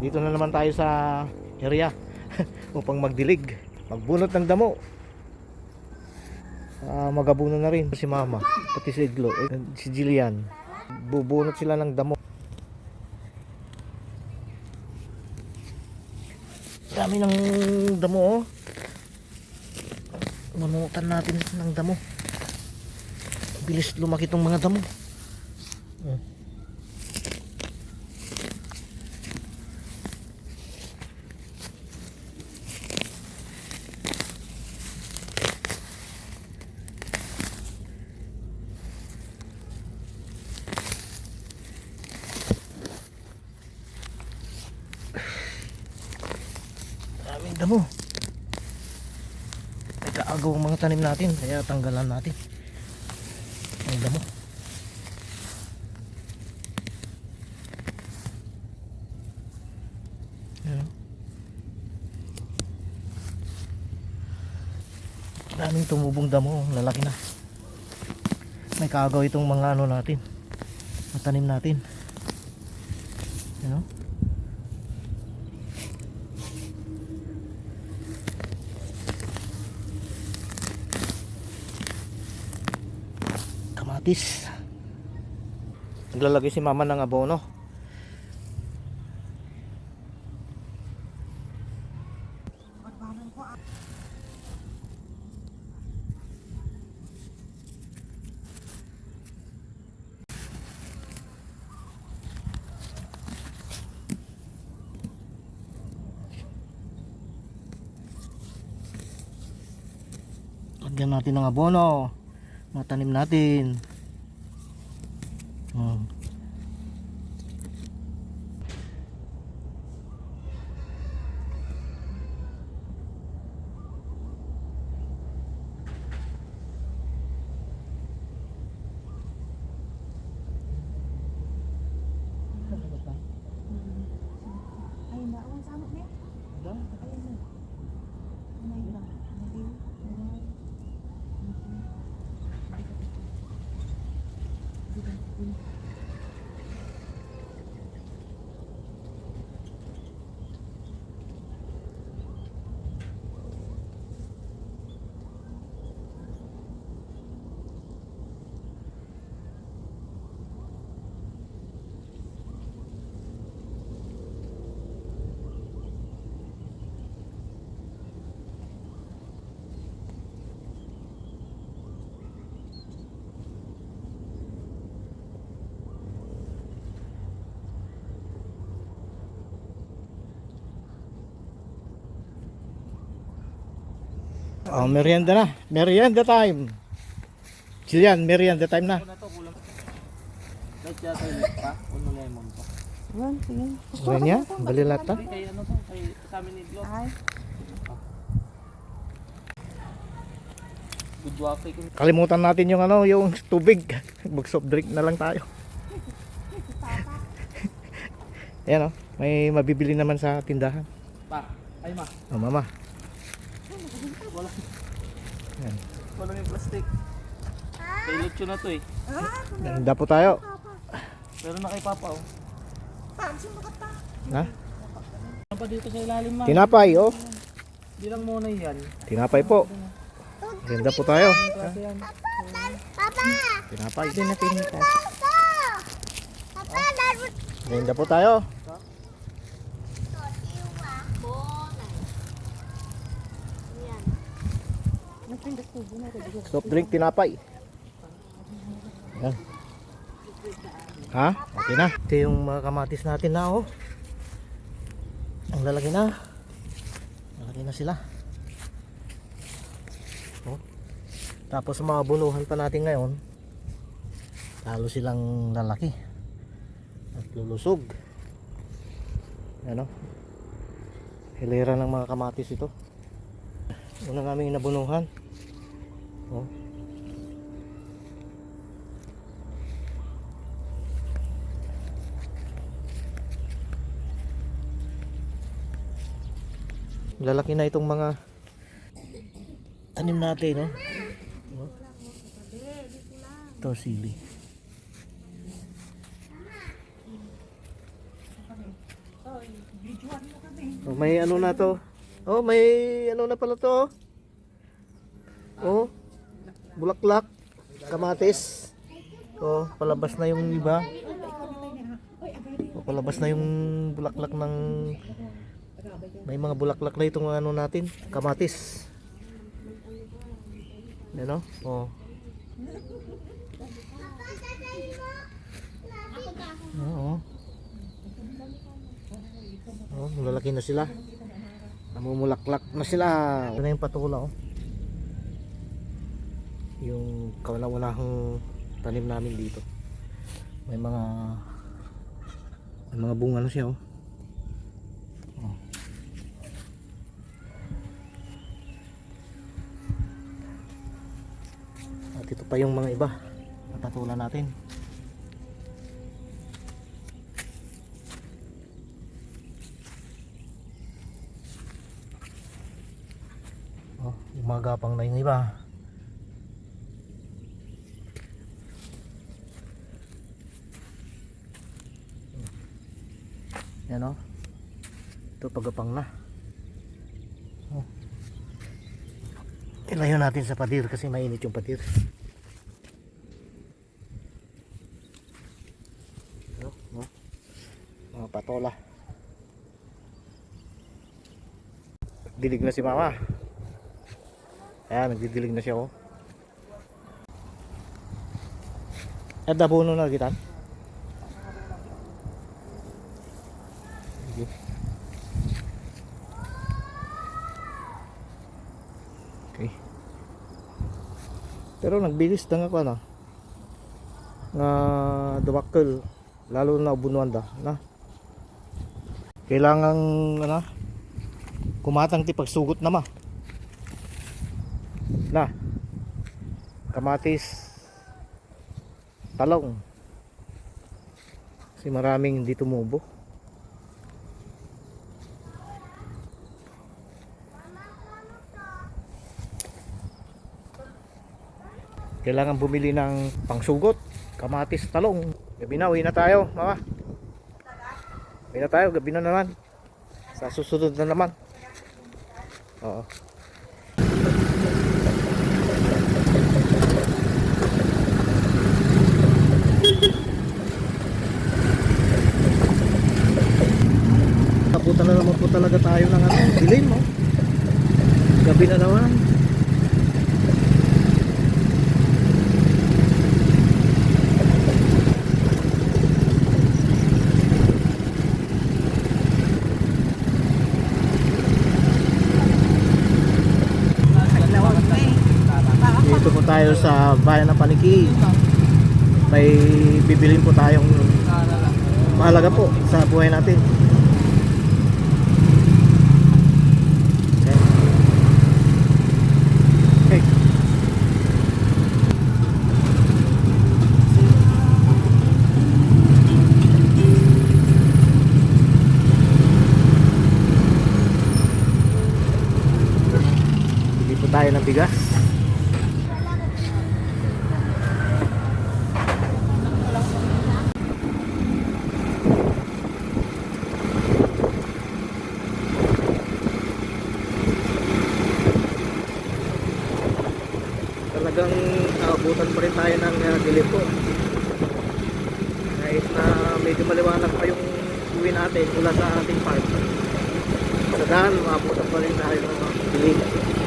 Dito na naman tayo sa area upang magdilig, magbunot ng damo. Ah, magabuno na rin si Mama, pati si Iglo, eh, si Jillian. Bubunot sila ng damo. Dami ng damo oh. Manutan natin ng damo. Bilis lumaki tong mga damo. Oh. Daming damo. Ang mga tanim natin, kaya tanggalan natin. Ang damo. Daming tumubong damo, lalaki na. May kaagaw itong mga ano natin. Mga tanim natin. Ano? Kamatis. Naglalagay si mama ng abono. Lagyan natin ng abono. Mga tanim natin Hmm. Ay, naawang sa amin eh. Ayun na. Anay lang. Anay. Anay. Oh, merienda na. Merienda time. Jillian, merienda time na. Uno lemon pa. Ayan, sige. Ano niya? Balilata? Kalimutan natin yung ano, yung tubig. Mag soft drink na lang tayo. Ayan oh, may mabibili naman sa tindahan. Pa, ay ma, Oh, mama. Wala. Yan. Wala yung plastic. Kay Lucho na to eh. Ganda po tayo. Pero na kay Papa oh. Ha? Ano pa dito sa ilalim ma? Tinapay, oh. Di lang muna yan. Tinapay po. Ganda po tayo. Kasi yan. Tinapay. hindi na tinitas. Ganda po tayo. Soft drink, tinapay. Yan. Ha? Okay na. Ito yung mga kamatis natin na oh. Ang lalaki na. Lalaki na sila. Oh. Tapos mga bunuhan pa natin ngayon, lalo silang lalaki. At lulusog. Ano? Hilera ng mga kamatis ito. Una naming nabunuhan. Oh. Lalaki na itong mga tanim natin, no? Oh. Ito sili. Oh, may ano na to. Oh, may ano na pala to. Oh. Bulaklak. Kamatis. Oh, palabas na yung iba. Oh, palabas na yung bulaklak ng may mga bulaklak na itong ano natin, kamatis. Yan oh. Oh. Oo. Oh, lalaki na sila. Namumulaklak na sila. Ito na yung patula oh. Yung kawalang tanim namin dito. May mga may mga bunga na siya oh. Oh. At ito pa yung mga iba na patula natin. Oh, umagapang na yung iba. Yan o. Ito pagapang na. Oh. Ilayo natin sa padir kasi mainit yung padir. Ano? No? Mga patola. Dilig na si mama. Ayan, nagdidilig na siya oh. At dabuno na kita. Sige. Okay. Pero nagbilis na nga ko na. Nga duwakkel lalo na ubunuan da na. Kailangan ano kumatang ti pagsugot na ma. Na. Kamatis. Talong. Kasi maraming hindi tumubo. Kailangan bumili ng pangsugot, kamatis, talong. Gabi na, uwi na tayo, mama. Uwi na tayo, gabi na naman. Sa susunod na naman. Oo. Kaputan na naman po talaga tayo ng ano, dilim, oh. Gabi na naman. Dito po tayo sa bayan ng Paniki. May bibilin po tayong mahalaga po sa buhay natin. Okay. Okay. Tayo ng bigas. Naabutan pa rin tayo ng uh, dilim po. Kahit na medyo maliwanag pa yung uwi natin mula sa ating park. Sa daan maabutan pa rin tayo ng uh, dilim